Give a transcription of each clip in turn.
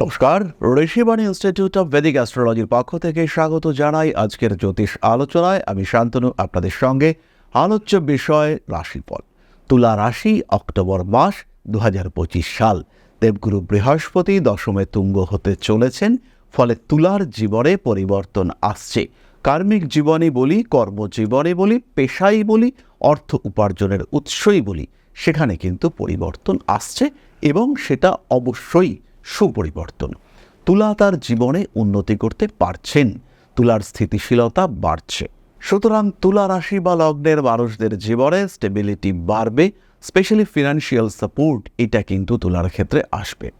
নমস্কার, Rishibani institute of Vedic অ্যাস্ট্রোলজির পক্ষ থেকে স্বাগত জানাই আজকের জ্যোতিষ আলোচনায়। আমি শান্তনু, আপনাদের সঙ্গে আলোচ্য বিষয় রাশিফল। তুলা রাশি, অক্টোবর মাস দু হাজার পঁচিশ সাল। দেবগুরু বৃহস্পতি দশমে তুঙ্গ হতে চলেছেন, ফলে তুলার জীবনে পরিবর্তন আসছে। কার্মিক জীবনে বলি, কর্মজীবনে বলি, পেশাই বলি, অর্থ উপার্জনের উৎসই বলি, সেখানে কিন্তু পরিবর্তন আসছে এবং সেটা অবশ্যই সুপরিবর্তন। তুলা তার জীবনে উন্নতি করতে পারছেন। তুলার স্থিতিশীলতা বাড়ছে। সুতরাং তুলা রাশি বা লগ্নের মানুষদের জীবনে স্টেবিলিটি বাড়বে স্পেশালি ফিনান্সিয়াল সাপোর্ট এটা কিন্তু তুলার ক্ষেত্রে আসবে।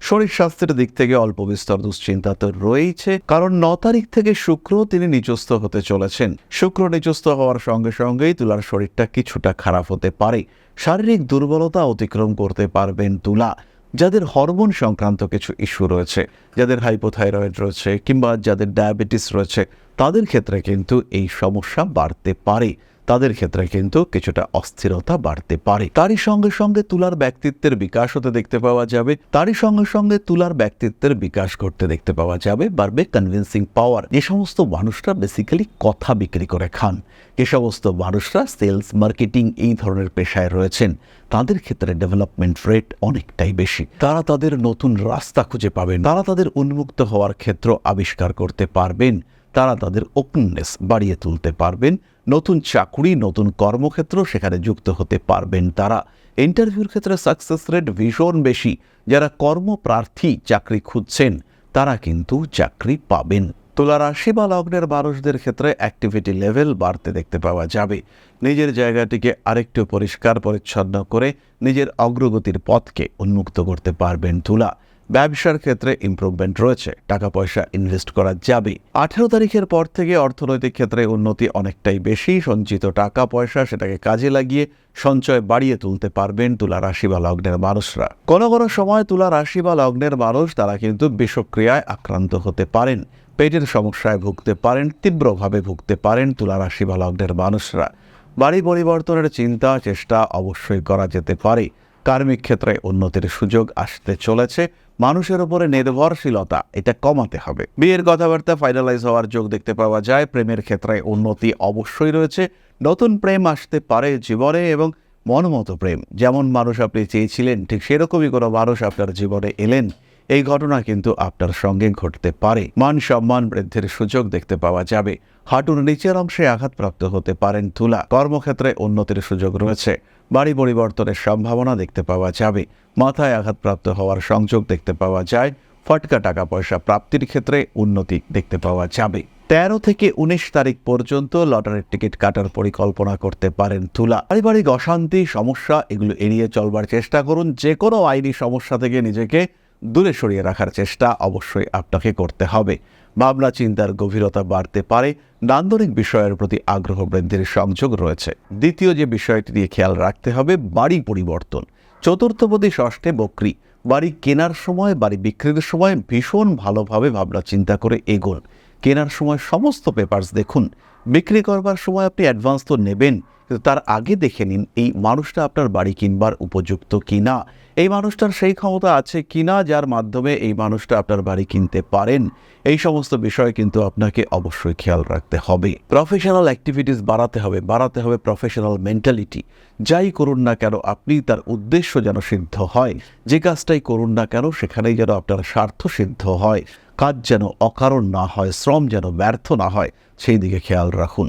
শরীর স্বাস্থ্যের দিক থেকে অল্প বিস্তর দুশ্চিন্তা তো রয়েছে কারণ ন তারিখ থেকে শুক্র তিনি নিচস্থ হতে চলেছেন। শুক্র নিচস্থ হওয়ার সঙ্গে সঙ্গেই তুলার শরীরটা কিছুটা খারাপ হতে পারে। শারীরিক দুর্বলতা অতিক্রম করতে পারবেন তুলা। যাদের হরমোন সংক্রান্ত কিছু ইস্যু রয়েছে যাদের হাইপোথাইরয়েড রয়েছে কিংবা যাদের ডায়াবেটিস রয়েছে তাদের ক্ষেত্রে কিন্তু এই সমস্যা বাড়তে পারে। তাদের ক্ষেত্রে কিন্তু কিছুটা অস্থিরতা বাড়তে পারে। তারই সঙ্গে সঙ্গে তুলার ব্যক্তিত্বের বিকাশ হতে দেখতে পাওয়া যাবে। তারই সঙ্গে সঙ্গে তুলার ব্যক্তিত্বের বিকাশ করতে দেখতে পাওয়া যাবে। বাড়বে কনভিন্সিং পাওয়ার যে সমস্ত মানুষরা বেসিক্যালি কথা বিক্রি করে খান। যে সমস্ত মানুষরা সেলস মার্কেটিং এই ধরনের পেশায় রয়েছেন, তাদের ক্ষেত্রে ডেভেলপমেন্ট রেট অনেকটাই বেশি। তারা তাদের নতুন রাস্তা খুঁজে পাবেন। তারা তাদের উন্মুক্ত হওয়ার ক্ষেত্র আবিষ্কার করতে পারবেন। তারা তাদের ওপেননেস বাড়িয়ে তুলতে পারবেন। নতুন চাকুরি, নতুন কর্মক্ষেত্র সেখানে যুক্ত হতে পারবেন তারা। ইন্টারভিউর ক্ষেত্রে সাকসেস রেট ভীষণ বেশি। যারা কর্মপ্রার্থী চাকরি খুঁজছেন, তারা কিন্তু চাকরি পাবেন। তুলা রাশি বা লগ্নের মানুষদের ক্ষেত্রে অ্যাক্টিভিটি লেভেল বাড়তে দেখতে পাওয়া যাবে। নিজের জায়গাটিকে আরেকটু পরিষ্কার, পরিচ্ছন্ন করে নিজের অগ্রগতির পথকে উন্মুক্ত করতে পারবেন তুলা। ব্যবসার ক্ষেত্রে ইমপ্রুভমেন্ট রয়েছে টাকা পয়সা ইনভেস্ট করা যাবে আঠেরো তারিখের পর থেকে অর্থনৈতিক ক্ষেত্রে উন্নতি অনেকটাই বেশি, সঞ্চিত টাকা পয়সা সেটাকে কাজে লাগিয়ে সঞ্চয় বাড়িয়ে তুলতে পারবেন তুলা রাশি বা লগ্নের মানুষরা। কোনো কোনো সময় তুলা রাশি বা লগ্নের মানুষ তারা কিন্তু বিষক্রিয়ায় আক্রান্ত হতে পারেন, পেটের সমস্যায় ভুগতে পারেন, তীব্রভাবে ভুগতে পারেন তুলা রাশি বা লগ্নের মানুষরা। বাড়ি পরিবর্তনের চিন্তা, চেষ্টা অবশ্যই করা যেতে পারে। কার্মিক ক্ষেত্রে উন্নতির সুযোগ আসতে চলেছে। মানুষের উপরে নির্ভরশীলতা, এটা কমাতে হবে। বিয়ের কথাবার্তা ফাইনালাইজ হওয়ার যোগ দেখতে পাওয়া যায়। প্রেমের ক্ষেত্রে উন্নতি অবশ্যই রয়েছে। নতুন প্রেম আসতে পারে জীবনে এবং মনমতো প্রেম। যেমন মানুষ আপনি চেয়েছিলেন, ঠিক সেরকমই কোনো মানুষ আপনার জীবনে এলেন। এই ঘটনা কিন্তু আপনার সঙ্গে ঘটতে পারে। মান সম্মান বৃদ্ধির সুযোগ দেখতে পাওয়া যাবে। হাঁটুর নিচের অংশে আঘাতপ্রাপ্ত হতে পারেন তুলা কর্মক্ষেত্রে উন্নতির সুযোগ রয়েছে। বাড়ি পরিবর্তনের সম্ভাবনা দেখতে পাওয়া যাবে। মাথায় আঘাতপ্রাপ্ত হওয়ার সংযোগ দেখতে পাওয়া যায়। ফটকা টাকা পয়সা প্রাপ্তির ক্ষেত্রে উন্নতি দেখতে পাওয়া যাবে। তেরো থেকে উনিশ তারিখ পর্যন্ত লটারির টিকিট কাটার পরিকল্পনা করতে পারেন তুলা পারিবারিক অশান্তি, সমস্যা, এগুলো এড়িয়ে চলবার চেষ্টা করুন। যে কোনো আইনি সমস্যা থেকে নিজেকে দূরে সরিয়ে রাখার চেষ্টা অবশ্যই আপনাকে করতে হবে। ভাবনা চিন্তার গভীরতা বাড়তে পারে, নান্দনিক বিষয়ের প্রতি আগ্রহ বৃদ্ধির সংযোগ রয়েছে। দ্বিতীয় যে বিষয়টি দিয়ে খেয়াল রাখতে হবে, বাড়ি পরিবর্তন। চতুর্থপদী ষষ্ঠে বক্রি। বাড়ি কেনার সময়, বাড়ি বিক্রির সময় ভীষণ ভালোভাবে ভাবনা চিন্তা করে এগোন। কেনার সময় সমস্ত পেপারস দেখুন। বিক্রি করবার সময় আপনি অ্যাডভান্স তো নেবেন, কিন্তু তার আগে দেখে নিন এই মানুষটা আপনার বাড়ি কিনবার উপযুক্ত কিনা। এই মানুষটার সেই ক্ষমতা আছে কিনা, যার মাধ্যমে এই মানুষটা আপনার বাড়ি কিনতে পারেন, এই সমস্ত বিষয় কিন্তু আপনাকে অবশ্যই খেয়াল রাখতে হবে। প্রফেশনাল অ্যাক্টিভিটিস বাড়াতে হবে বাড়াতে হবে প্রফেশনাল মেন্টালিটি যাই করুন না কেন, আপনি তার উদ্দেশ্য যেন সিদ্ধ হয়। যে কাজটাই করুন না কেন, সেখানেই যেন আপনার স্বার্থ সিদ্ধ হয়। কাজ যেন অকারণ না হয়, শ্রম যেন ব্যর্থ না হয়, সেই দিকে খেয়াল রাখুন।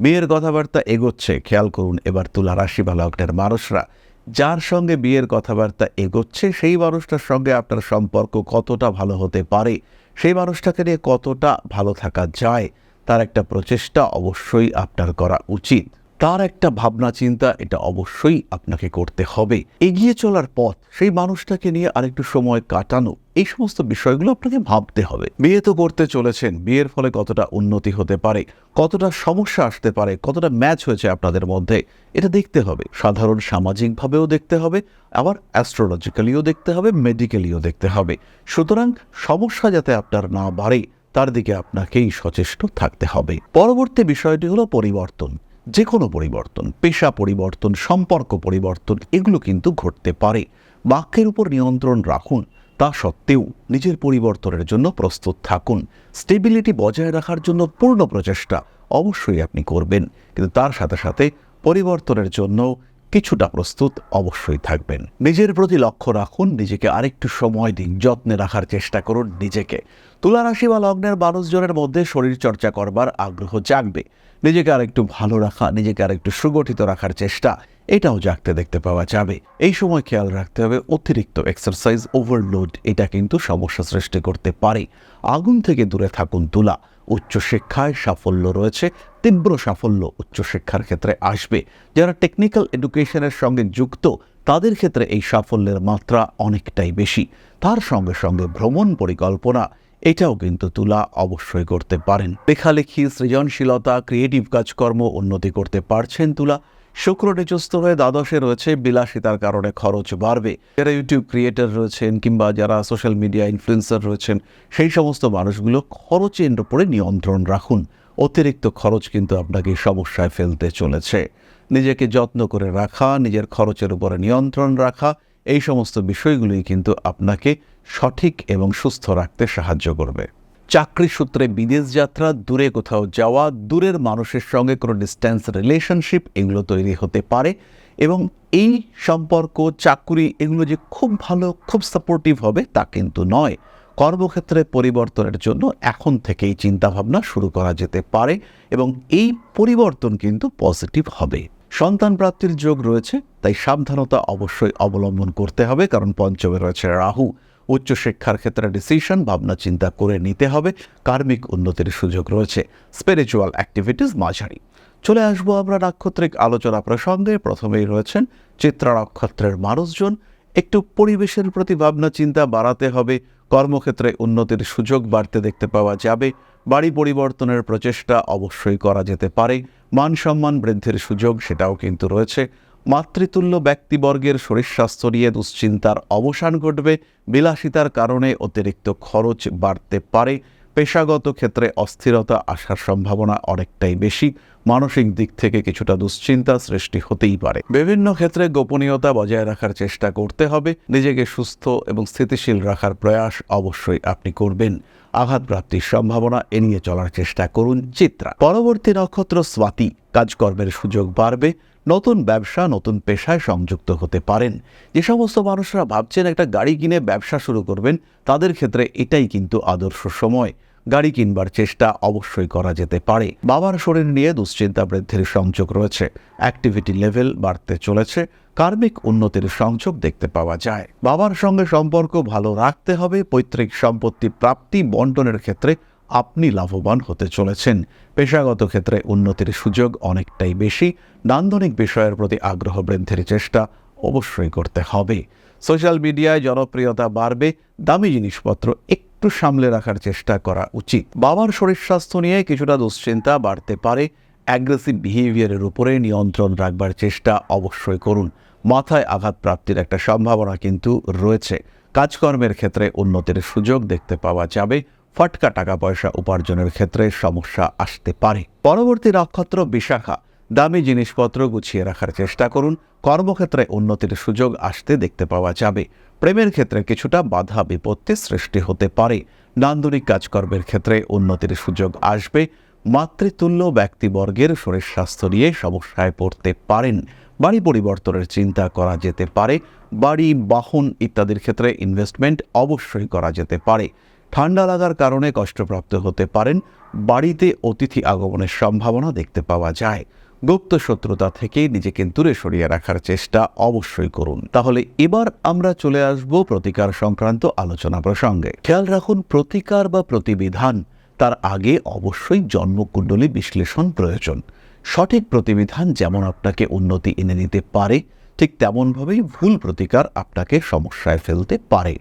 বিয়ের কথাবার্তা এগোচ্ছে, খেয়াল করুন, এবার তুলা রাশি বা লগ্নের মানুষরা। যার সঙ্গে বিয়ের কথাবার্তা এগোচ্ছে, সেই মানুষটার সঙ্গে আপনার সম্পর্ক কতটা ভালো হতে পারে, সেই মানুষটাকে নিয়ে কতটা ভালো থাকা যায়, তার একটা প্রচেষ্টা অবশ্যই আপনার করা উচিত। তার একটা ভাবনা, চিন্তা, এটা অবশ্যই আপনাকে করতে হবে। এগিয়ে চলার পথ, সেই মানুষটাকে নিয়ে আরেকটু সময় কাটানো, এই সমস্ত বিষয়গুলো আপনাকে ভাবতে হবে। বিয়ে তো করতে চলেছেন, বিয়ের ফলে কতটা উন্নতি হতে পারে, কতটা সমস্যা আসতে পারে, কতটা ম্যাচ হয়েছে আপনাদের মধ্যে, এটা দেখতে হবে। সাধারণ সামাজিকভাবেও দেখতে হবে, আবার অ্যাস্ট্রোলজিক্যালিও দেখতে হবে মেডিকেলিও দেখতে হবে। সুতরাং সমস্যা যাতে আপনার না বাড়ে, তার দিকে আপনাকেই সচেষ্ট থাকতে হবে। পরবর্তী বিষয়টি হলো পরিবর্তন। যে কোনো পরিবর্তন, পেশা পরিবর্তন, সম্পর্ক পরিবর্তন, এগুলো কিন্তু ঘটতে পারে। বাক্যের উপর নিয়ন্ত্রণ রাখুন, তা সত্ত্বেও নিজের পরিবর্তনের জন্য প্রস্তুত থাকুন। স্টেবিলিটি বজায় রাখার জন্য পূর্ণ প্রচেষ্টা অবশ্যই আপনি করবেন, কিন্তু তার সাথে সাথে পরিবর্তনের জন্য কিছুটা প্রস্তুত অবশ্যই থাকবেন। নিজের প্রতি লক্ষ্য রাখুন, নিজেকে আরেকটু সময় দিন, যত্নে রাখার চেষ্টা করুন নিজেকে। তুলা রাশি বা লগ্নের মানুষজনের মধ্যে শরীর চর্চা করবার আগ্রহ জাগবে। নিজেকে আরেকটু ভালো রাখা, নিজেকে আরেকটু সুগঠিত রাখার চেষ্টা, এটাও জাগতে দেখতে পাওয়া যাবে। এই সময় খেয়াল রাখতে হবে, অতিরিক্ত এক্সারসাইজ ওভারলোড এটা কিন্তু সমস্যা সৃষ্টি করতে পারে। আগুন থেকে দূরে থাকুন তুলা উচ্চশিক্ষায় সাফল্য রয়েছে, তীব্র সাফল্য উচ্চশিক্ষার ক্ষেত্রে আসবে। যারা টেকনিক্যাল এডুকেশনের সঙ্গে যুক্ত, তাদের ক্ষেত্রে এই সাফল্যের মাত্রা অনেকটাই বেশি। তার সঙ্গে সঙ্গে ভ্রমণ পরিকল্পনা এটাও কিন্তু তুলা অবশ্যই করতে পারেন। লেখালেখি, সৃজনশীলতা, ক্রিয়েটিভ কাজকর্ম উন্নতি করতে পারছেন তুলা। শুক্র নিচস্থ হয়ে দ্বাদশে রয়েছে, বিলাসিতার কারণে খরচ বাড়বে। যারা ইউটিউব ক্রিয়েটর রয়েছেন কিংবা যারা সোশ্যাল মিডিয়া ইনফ্লুয়েন্সার রয়েছেন, সেই সমস্ত মানুষগুলো খরচের উপরে নিয়ন্ত্রণ রাখুন। অতিরিক্ত খরচ কিন্তু আপনাকে সমস্যায় ফেলতে চলেছে। নিজেকে যত্ন করে রাখা, নিজের খরচের উপরে নিয়ন্ত্রণ রাখা, এই সমস্ত বিষয়গুলোই কিন্তু আপনাকে সঠিক এবং সুস্থ রাখতে সাহায্য করবে। চাকরি সূত্রে বিদেশ যাত্রা, দূরে কোথাও যাওয়া, দূরের মানুষের সঙ্গে কোনো ডিস্ট্যান্স রিলেশনশিপ এগুলো তৈরি হতে পারে এবং এই সম্পর্ক, চাকুরি এগুলো যে খুব ভালো, খুব সাপোর্টিভ হবে তা কিন্তু নয়। কর্মক্ষেত্রে পরিবর্তনের জন্য এখন থেকেই চিন্তাভাবনা শুরু করা যেতে পারে এবং এই পরিবর্তন কিন্তু পজিটিভ হবে। সন্তান প্রাপ্তির যোগ রয়েছে, তাই সাবধানতা অবশ্যই অবলম্বন করতে হবে, কারণ পঞ্চমে রয়েছে রাহু। উচ্চশিক্ষার ক্ষেত্রে ডিসিশন ভাবনা, চিন্তা করে নিতে হবে। কার্মিক উন্নতির সুযোগ রয়েছে। স্পিরিচুয়াল অ্যাক্টিভিটিস মাঝারি। চলে আসব আমরা নাক্ষত্রিক আলোচনা প্রসঙ্গে। প্রথমেই রয়েছেন চিত্রা নক্ষত্রের মানুষজন। একটু পরিবেশের প্রতি ভাবনা, চিন্তা বাড়াতে হবে। কর্মক্ষেত্রে উন্নতির সুযোগ বাড়তে দেখতে পাওয়া যাবে। বাড়ি পরিবর্তনের প্রচেষ্টা অবশ্যই করা যেতে পারে। মান সম্মান বৃদ্ধির সুযোগ সেটাও কিন্তু রয়েছে। মাতৃতুল্য ব্যক্তিবর্গের শরীর স্বাস্থ্য নিয়ে দুশ্চিন্তার অবসান ঘটবে বিলাসিতার কারণে অতিরিক্ত খরচ বাড়তে পারে। পেশাগত ক্ষেত্রে অস্থিরতা আসার সম্ভাবনা অনেকটাই বেশি। মানসিক দিক থেকে কিছুটা দুশ্চিন্তা সৃষ্টি হতেই পারে। বিভিন্ন ক্ষেত্রে গোপনীয়তা বজায় রাখার চেষ্টা করতে হবে। নিজেকে সুস্থ এবং স্থিতিশীল রাখার প্রয়াস অবশ্যই আপনি করবেন। আঘাতপ্রাপ্তির সম্ভাবনা এড়িয়ে চলার চেষ্টা করুন। চিত্রা। পরবর্তী নক্ষত্র স্বাতি। কাজকর্মের সুযোগ বাড়বে। নতুন ব্যবসা, নতুন পেশায় সংযুক্ত হতে পারেন। যে সমস্ত মানুষরা ভাবছেন একটা গাড়ি কিনে ব্যবসা শুরু করবেন, তাদের ক্ষেত্রে এটাই কিন্তু আদর্শ সময়। গাড়ি কিনবার চেষ্টা অবশ্যই করা যেতে পারে। বাবার শরীর নিয়ে দুশ্চিন্তা বৃদ্ধির সংযোগ রয়েছে। অ্যাক্টিভিটি লেভেল বাড়তে চলেছে। কার্মিক উন্নতির সংযোগ দেখতে পাওয়া যায়। বাবার সঙ্গে সম্পর্ক ভালো রাখতে হবে। পৈতৃক সম্পত্তি প্রাপ্তি বন্টনের ক্ষেত্রে আপনি লাভবান হতে চলেছেন। পেশাগত ক্ষেত্রে উন্নতির সুযোগ অনেকটাই বেশি। নান্দনিক বিষয়ের প্রতি আগ্রহ বৃদ্ধির চেষ্টা অবশ্যই করতে হবে। সোশ্যাল মিডিয়ায় জনপ্রিয়তা বাড়বে, দামি জিনিসপত্র একটু সামলে রাখার চেষ্টা করা উচিত। বাবার শরীর স্বাস্থ্য নিয়ে কিছুটা দুশ্চিন্তা বাড়তে পারে। অ্যাগ্রেসিভ বিহেভিয়ারের উপরে নিয়ন্ত্রণ রাখবার চেষ্টা অবশ্যই করুন। মাথায় আঘাত প্রাপ্তির একটা সম্ভাবনা কিন্তু রয়েছে। কাজকর্মের ক্ষেত্রে উন্নতির সুযোগ দেখতে পাওয়া যাবে। ফটকা টাকা পয়সা উপার্জনের ক্ষেত্রে সমস্যা আসতে পারে। পরবর্তী নক্ষত্র বিশাখা। দামি জিনিসপত্র গুছিয়ে রাখার চেষ্টা করুন। কর্মক্ষেত্রে উন্নতির সুযোগ আসতে দেখতে পাওয়া যাবে। প্রেমের ক্ষেত্রে কিছুটা বাধা বিপত্তি সৃষ্টি হতে পারে। নান্দনিক কাজকর্মের ক্ষেত্রে উন্নতির সুযোগ আসবে। মাতৃতুল্য ব্যক্তিবর্গের শরীর স্বাস্থ্য নিয়ে সমস্যায় পড়তে পারেন। বাড়ি পরিবর্তনের চিন্তা করা যেতে পারে। বাড়ি, বাহন ইত্যাদির ক্ষেত্রে ইনভেস্টমেন্ট অবশ্যই করা যেতে পারে। ঠান্ডা লাগার কারণে কষ্টপ্রাপ্ত হতে পারেন। বাড়িতে অতিথি আগমনের সম্ভাবনা দেখতে পাওয়া যায়। গুপ্ত শত্রুতা থেকে নিজেকে দূরে সরিয়ে রাখার চেষ্টা অবশ্যই করুন। তাহলে এবার আমরা চলে আসব প্রতিকার সংক্রান্ত আলোচনা প্রসঙ্গে। খেয়াল রাখুন, প্রতিকার বা প্রতিবিধান তার আগে অবশ্যই জন্মকুণ্ডলী বিশ্লেষণ প্রয়োজন। সঠিক প্রতিবিধান যেমন আপনাকে উন্নতি এনে দিতে পারে, ঠিক তেমনভাবেই ভুল প্রতিকার আপনাকে সমস্যায় ফেলতে পারে।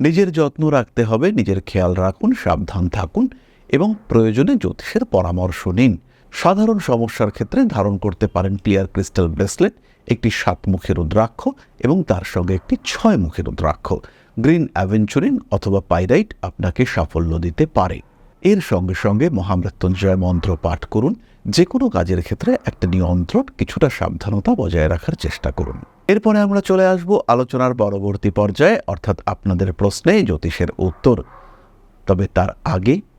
নিজের যত্ন রাখতে হবে, নিজের খেয়াল রাখুন, সাবধান থাকুন এবং প্রয়োজনে জ্যোতিষের পরামর্শ নিন। সাধারণ সমস্যার ক্ষেত্রে ধারণ করতে পারেন ক্লিয়ার ক্রিস্টাল ব্রেসলেট একটি সাত মুখের রুদ্রাক্ষ এবং তার সঙ্গে একটি ছয় মুখের রুদ্রাক্ষ। গ্রিন অ্যাভেঞ্চুরিন অথবা পাইরাইট আপনাকে সাফল্য দিতে পারে। এর সঙ্গে সঙ্গে মহামৃত্যুঞ্জয় মন্ত্র পাঠ করুন। যে কোনো কাজের ক্ষেত্রে একটা নিয়ন্ত্রণ কিছুটা সাবধানতা বজায় রাখার চেষ্টা করুন। এরপরে আমরা চলে আসব আলোচনার পরবর্তী পর্যায়ে, অর্থাৎ আপনাদের প্রশ্নে জ্যোতিষের উত্তর। তবে তার আগে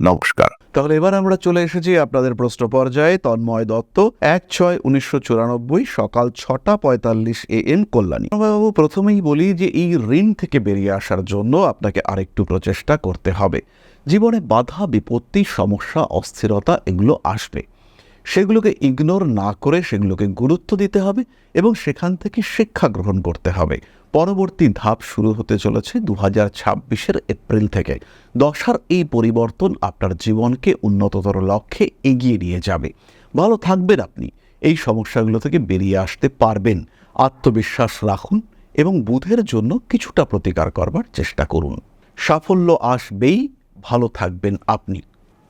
নমস্কার। তাহলে এবার আমরা চলে এসেছি আপনাদের প্রশ্ন পর্যায়ে তন্ময় দত্ত, এক ছয় উনিশশো চুরানব্বই, সকাল ছটা পঁয়তাল্লিশ এ এম, কল্যাণী। বাবু প্রথমেই বলি যে এই ঋণ থেকে বেরিয়ে আসার জন্য আপনাকে আরেকটু প্রচেষ্টা করতে হবে। জীবনে বাধা, বিপত্তি, সমস্যা, অস্থিরতা এগুলো আসবে। সেগুলোকে ইগনোর না করে সেগুলোকে গুরুত্ব দিতে হবে এবং সেখান থেকে শিক্ষা গ্রহণ করতে হবে। পরবর্তী ধাপ শুরু হতে চলেছে দু হাজার ছাব্বিশের এপ্রিল থেকে। দশার এই পরিবর্তন আপনার জীবনকে উন্নততর লক্ষ্যে এগিয়ে নিয়ে যাবে। ভালো থাকবেন আপনি। এই সমস্যাগুলো থেকে বেরিয়ে আসতে পারবেন। আত্মবিশ্বাস রাখুন এবং বুধের জন্য কিছুটা প্রতিকার করবার চেষ্টা করুন। সাফল্য আসবেই। ভালো থাকবেন আপনি।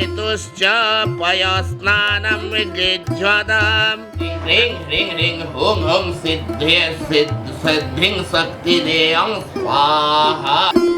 यज्ञहेतुश्च पयस्नानं विजिज्वताम् ह्रीं ह्रीं ह्रीं हुं हुं सिद्धे सिद्ध सिद्धिं शक्तिदेयं स्वाहा